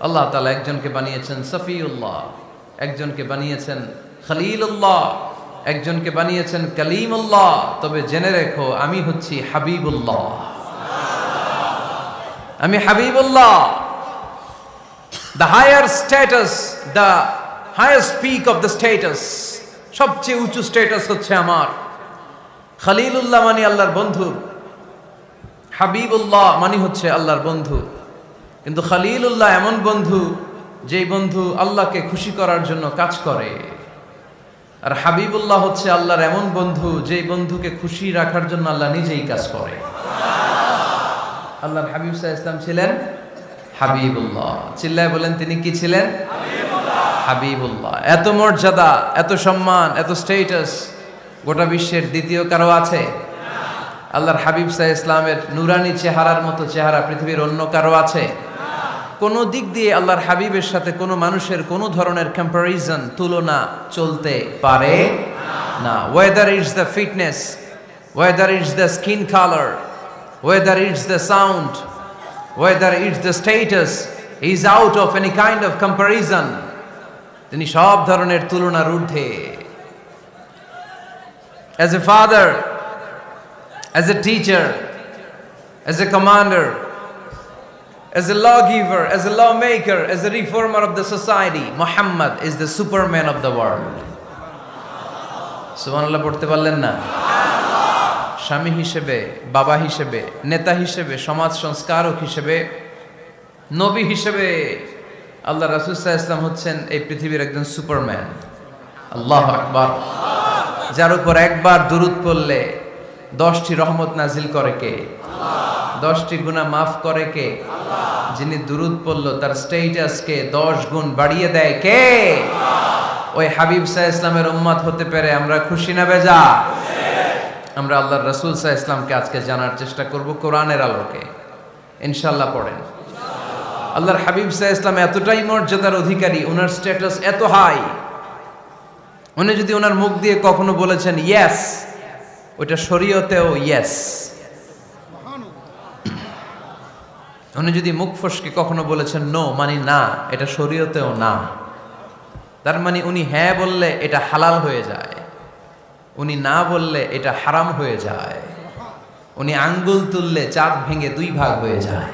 আল্লাহ তালা একজনকে বানিয়েছেন সফিউল্লাহ, একজনকে বানিয়েছেন খলিলুল্লাহ, একজনকে বানিয়েছেন কালিমুল্লাহ। তবে জেনে রেখো, আমি হচ্ছি হাবিবুল্লাহ। আমি Habibullah. The higher status the highest peak of the status সবচেয়ে উঁচু স্ট্যাটাস হচ্ছে আমার। খালিলুল্লাহ মানে আল্লাহর বন্ধু। হাবিবুল্লাহ মানে হচ্ছে আল্লাহর বন্ধু। কিন্তু খালিলুল্লাহ এমন বন্ধু, যেই বন্ধু আল্লাহকে খুশি করার জন্য কাজ করে। আর হাবিবুল্লাহ হচ্ছে আল্লাহর এমন বন্ধু, যেই বন্ধুকে খুশি রাখার জন্য আল্লাহ নিজেই কাজ করে। আল্লাহর হাবিব সাহা ইসলাম ছিলেন হাবিবুল্লাহ। চিল্লায় বলেন, তিনি কি ছিলেন? হাবিবুল্লাহ। এত মর্যাদা, এত সম্মান, এত স্টেটাস গোটা বিশ্বের দ্বিতীয় কারও আছে? আল্লাহর হাবিব সাহ ইসলামের নুরানি চেহারার মতো চেহারা পৃথিবীর অন্য কারও আছে? কোনো দিক দিয়ে আল্লাহর হাবিবের সাথে কোনো মানুষের কোনো ধরনের কম্পারিজন তুলনা চলতে পারে না। Weather it's the fitness weather it's the skin colour weather it's the sound weather it's the status is out of any kind of comparison তিনি সব ধরনের তুলনার ঊর্ধ্বে। As a father as a teacher, as a commander, as a lawgiver, as a lawmaker, as a reformer of the society, Muhammad is the superman of the world. সুবহানাল্লাহ পড়তে পারলেন না? স্বামী হিসেবে বাবা হিসেবে নেতা হিসেবে সমাজ সংস্কারক হিসেবে নবী হিসেবে আল্লাহ রাসুল ইসলাম হচ্ছেন এই পৃথিবীর একজন সুপারম্যান। আল্লাহ আকবার। যার উপর একবার দুরুদ পড়লে দশটি রহমত নাজিল করে কে? দশটি গুণা মাফ করে কে? যিনি দুরুদ পড়ল তার স্টেটাসকে দশ গুণ বাড়িয়ে দেয় কে? ওই হাবিব সাহা ইসলামের উম্মাদ হতে পেরে আমরা খুশি না বেজা? আমরা আল্লাহর রসুল সাহা ইসলামকে আজকে জানার চেষ্টা করব কোরআনের আলোকে। ইনশাল্লাহ পড়েন। আল্লাহর হাবিব সাহা ইসলাম এতটাই মর্যাদার অধিকারী ওনার স্ট্যাটাস এত হাই উনি যদি ওনার মুখ দিয়ে কখনো বলেছেন ইয়েস ওইটা শরীয়তেও ইয়েস উনি যদি মুখ ফসকে কখনো বলেছেন, নো মানে না, এটা শরীয়তেও না। তার মানে উনি হ্যাঁ বললে এটা হালাল হয়ে যায়। উনি না বললে এটা হারাম হয়ে যায়। উনি আঙ্গুল তুললে চাঁদ ভেঙে দুই ভাগ হয়ে যায়।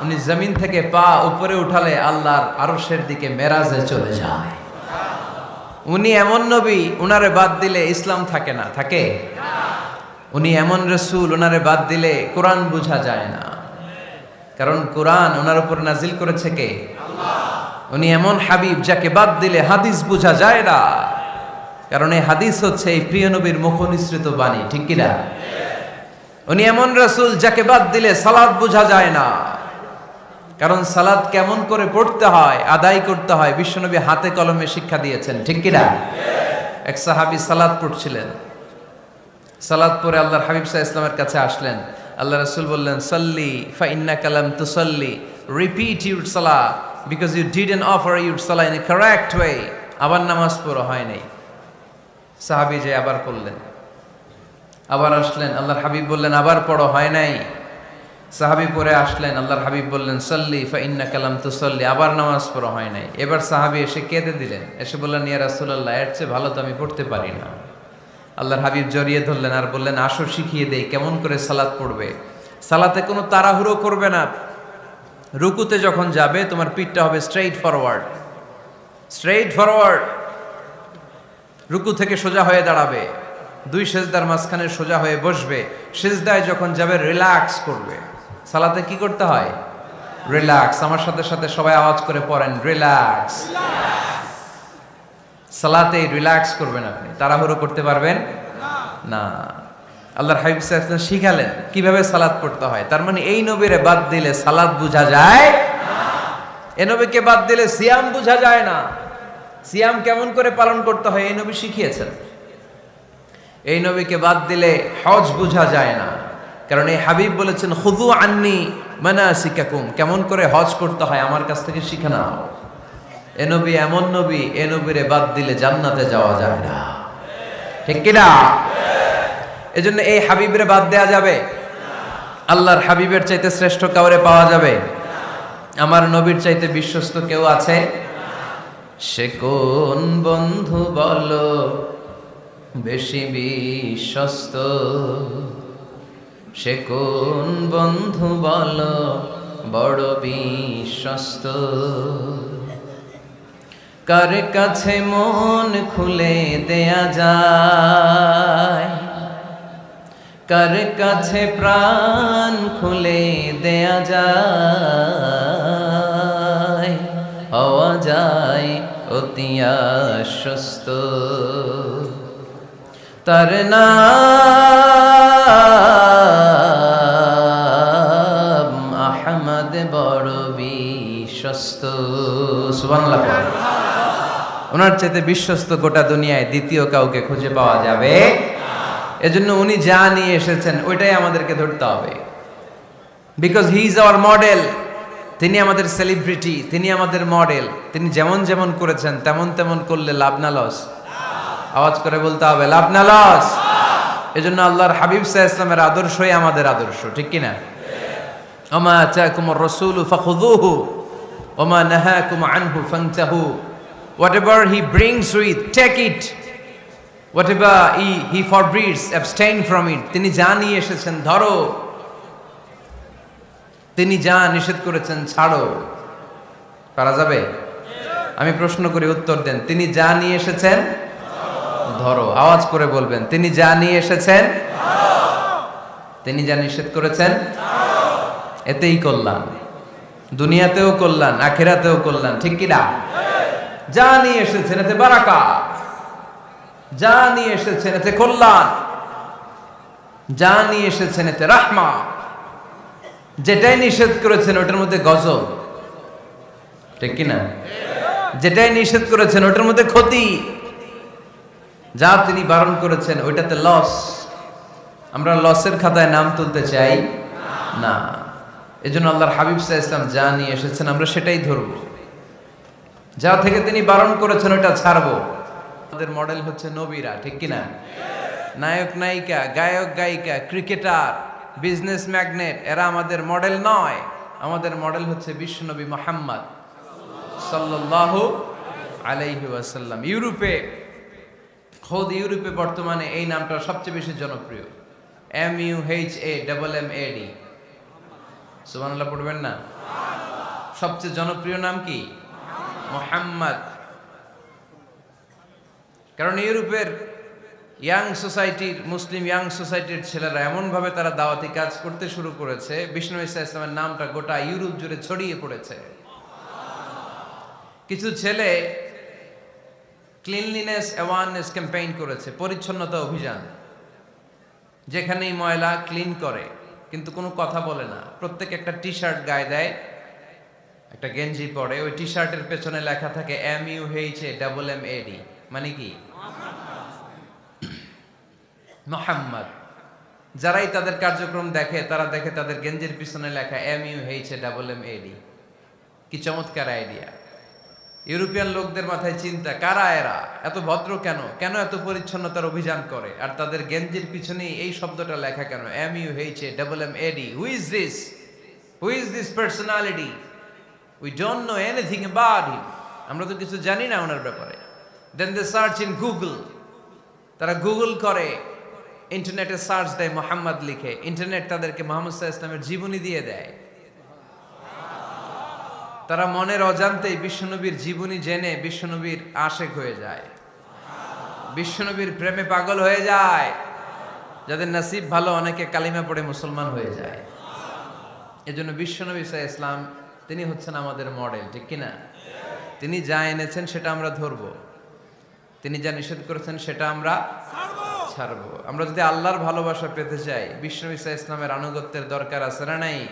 উনি জমিন থেকে পা উপরে উঠালে আল্লাহর আরশের দিকে মেরাজে চলে যায়। উনি এমন নবী, উনারে বাদ দিলে ইসলাম থাকে না, থাকে? উনি এমন রসুল ওনারে বাদ দিলে কোরআন বোঝা যায় না। কারণ কোরআন ওনার উপর নাজিল করেছে কে? উনি এমন হাবিব যাকে বাদ দিলে হাদিস বোঝা যায় না। কারণ এই হাদিস হচ্ছে এই প্রিয় নবীর মুখ নিঃসৃত বাণী, ঠিক কিনা উনি এমন রাসুল যাকে বাদ দিলে সালাদ বোঝা যায় না। কারণ সালাদ কেমন করে পড়তে হয়, আদায় করতে হয়, বিশ্বনবী হাতে কলমে শিক্ষা দিয়েছেন, ঠিক কিনা এক সাহাবি সালাদ পড়ছিলেন। সালাদ পরে আল্লাহর হাবিব সাহা ইসলামের কাছে আসলেন। আল্লাহ রসুল বললেন, সাল্লি ফা ইন্না কালাম তুসল্লি। রিপিট ইউর সালা because you did an offer your সালা ইন কারেক্ট ওয়ে আবার নামাজ পড়ো হয় নাই। সাহাবি যে আবার পড়লেন আবার আসলেন, আল্লাহর হাবিব বললেন, আবার পড়ো হয় নাই। সাহাবি পরে আসলেন, আল্লাহর হাবিব বললেন, সল্লি ফা ইন্না কালাম তুসল্লি। আবার নামাজ পড়ো হয় নাই। এবার সাহাবি এসে কেঁদে দিলেন। এসে বললেন, ইয়া রাসূলুল্লাহ, এর চেয়ে ভালো তো আমি পড়তে পারি না। আল্লাহর হাবিব জড়িয়ে ধরলেন আর বললেন, আসো, শিখিয়ে দেই, কেমন করে সালাত পড়বে? সালাতে কোনো তাড়াহুড়ো করবে না। রুকুতে যখন যাবে, তোমার পিঠটা হবে স্ট্রেইট ফরওয়ার্ড স্ট্রেইট ফরওয়ার্ড রুকু থেকে সোজা হয়ে দাঁড়াবে। দুই সেজদার মাঝখানে সোজা হয়ে বসবে। সেজদায় যখন যাবে রিল্যাক্স করবে। সালাতে কি করতে হয়? রিল্যাক্স আমার সাথে সাথে সবাই আওয়াজ করে পড়েন রিল্যাক্স সালাতে রিল্যাক্স করবেন আপনি। তাড়াহুড়ো করতে পারবেন? না। আল্লাহর হাবিব সাহেব শিখালেন কীভাবে সালাদ পড়তে হয়। তার মানে এই নবীরে বাদ দিলে সালাদ বোঝা যায় এ নবীকে বাদ দিলে সিয়াম বোঝা যায় না। সিয়াম কেমন করে পালন করতে হয় এই নবী শিখিয়েছেন। এই নবীকে বাদ দিলে হজ বোঝা যায় না। কারণ এই হাবিব বলেছেন খুদু আন্নি মানা কেমন করে হজ করতে হয় আমার কাছ থেকে শিখে নাও। এ নবী এমন নবী, এ নবীরে বাদ দিলে জান্নাতে যাওয়া যায় না। ঠিক কিনা? এজন্য এই হাবিবরে বাদ দেয়া যাবে? আল্লাহর হাবিবের চাইতে শ্রেষ্ঠ কাউরে পাওয়া যাবে? আমার নবীর চাইতে বিশ্বস্ত কেউ আছে? সে কোন বন্ধু বলো, বেশি বিশ্বস্ত? সে কোন বন্ধু বলো, বড় বিশ্বস্ত? কার কাছে মন খুলে দেয়া যায়? কার কাছে প্রাণ খুলে দেয়া যায়? হওয়া যায় অতি আশ্বস্ত। তার নাম আহমদ বড় বিশ্বস্ত। সুবহানাল্লাহ। ওনার চাইতে বিশ্বস্ত গোটা দুনিয়ায় দ্বিতীয় কাউকে খুঁজে পাওয়া যাবে এজন্য উনি যা নিয়ে এসেছেন, ওইটাই আমাদেরকে ধরতে হবে। Because he is our model তিনি আমাদের সেলিব্রিটি তিনি আমাদের মডেল তিনি যেমন যেমন করেছেন, তেমন তেমন করলে লাভ না লস আওয়াজ করে বলতে হবে, লাভ না লস এজন্য আল্লাহর হাবিব সাহা ইসলামের আদর্শই আমাদের আদর্শ, ঠিক কিনা? ওমা আতাকুম রসুল ফাখুদুহু ওমা নাহাকুম আনহু ফান্তাহু। Whatever he brings with take it. Whatever he, he forbids abstain from it. তিনি যা নিয়ে এসেছেন ধরো। তিনি যা নিষেধ করেছেন ছাড়ো। পারা যাবে? আমি প্রশ্ন করি উত্তর দেন। তিনি যা নিয়ে এসেছেন ধরো। আওয়াজ করে বলবেন তিনি যা নিয়ে এসেছেন তিনি যা নিষেধ করেছেন এতেই কল্যাণ। দুনিয়াতেও কল্যাণ আখেরাতেও কল্যাণ ঠিক কিনা যা নিয়ে এসেছেন, এতে বারাকা। যা নিয়ে এসেছেন, এতে কল্যাণ। যা নিয়ে এসেছেন, এতে রাহমা। যেটাই নিষেধ করেছেন, ওটার মধ্যে গজব। ঠিক কিনা যেটাই নিষেধ করেছেন, ওটার মধ্যে ক্ষতি। যা তিনি বারণ করেছেন, ওইটাতে লস আমরা লসের খাতায় নাম তুলতে চাই না। এজন্য আল্লাহর হাবিব সাহা ইসলাম যা নিয়ে এসেছেন, আমরা সেটাই ধরবো। যা থেকে তিনি বারণ করেছেন, ওটা ছাড়বো। আমাদের মডেল হচ্ছে নবীরা, ঠিক কিনা? নায়ক, নায়িকা, গায়ক, গায়িকা ক্রিকেটার বিজনেস ম্যাগনেট এরা আমাদের মডেল নয়। আমাদের মডেল হচ্ছে বিশ্বনবী মোহাম্মদ সাল্লাল্লাহু আলাইহি ওয়াসাল্লাম। ইউরোপে, খোদ ইউরোপে বর্তমানে এই নামটা সবচেয়ে বেশি জনপ্রিয়। M U H A double M A D সুবহানাল্লাহ, পড়বেন না? সবচেয়ে জনপ্রিয় নাম কি? মোহাম্মদ। কারণ ইউরোপের ইয়াং সোসাইটির, মুসলিম ইয়াং সোসাইটির ছেলেরা এমনভাবে তারা দাওয়াতি কাজ করতে শুরু করেছে, বিষ্ণু ইসা ইসলামের নামটা গোটা ইউরোপ জুড়ে ছড়িয়ে পড়েছে। কিছু ছেলে ক্লিনলিনেস অ্যাওয়ারনেস ক্যাম্পেইন করেছে, পরিচ্ছন্নতা অভিযান, যেখানেই ময়লা ক্লিন করে, কিন্তু কোনো কথা বলে না। প্রত্যেক একটা টি শার্ট গায়ে দেয় একটা গেঞ্জি পরে, ওই টি শার্টের পেছনে লেখা থাকে M U H A double M A D মানে কি? মোহাম্মদ। যারাই তাদের কার্যক্রম দেখে, তারা দেখে তাদের গেঞ্জির পিছনে লেখা M U H A double M A D কি চমৎকার আইডিয়া ইউরোপিয়ান লোকদের মাথায় চিন্তা, কারা এরা? এত ভদ্র কেন? কেন এত পরিচ্ছন্নতার অভিযান করে? আর তাদের গেঞ্জির পিছনেই এই শব্দটা লেখা কেন? M U H A double M A D who is this who is this personality we don't know anything about him আমরা তো কিছু জানি না ওনার ব্যাপারে। Then they search in Google তারা গুগল করে। ইন্টারনেটে সার্চ দেয় মোহাম্মদ লিখে। ইন্টারনেট তাদেরকে মোহাম্মদ সাহা ইসলামের জীবনী দিয়ে দেয়। তারা মনের অজান্তেই বিশ্বনবীর জীবনী জেনে বিশ্বনবীর আশেক হয়ে যায়। বিশ্বনবীর প্রেমে পাগল হয়ে যায়। যাদের নাসিব ভালো, অনেকে কালিমা পড়ে মুসলমান হয়ে যায়। এজন্য বিশ্বনবী সাহা ইসলাম তিনি হচ্ছেন আমাদের মডেল ঠিক কিনা? তিনি যা এনেছেন সেটা আমরা ধরব। তিনি যা নিষেধ করেছেন সেটা আমরা ছাড়ব। আমরা যদি আল্লাহর ভালোবাসা পেতে চাই, বিশ্ব ইসা ইসলামের আনুগত্যের দরকার আছে না নাই?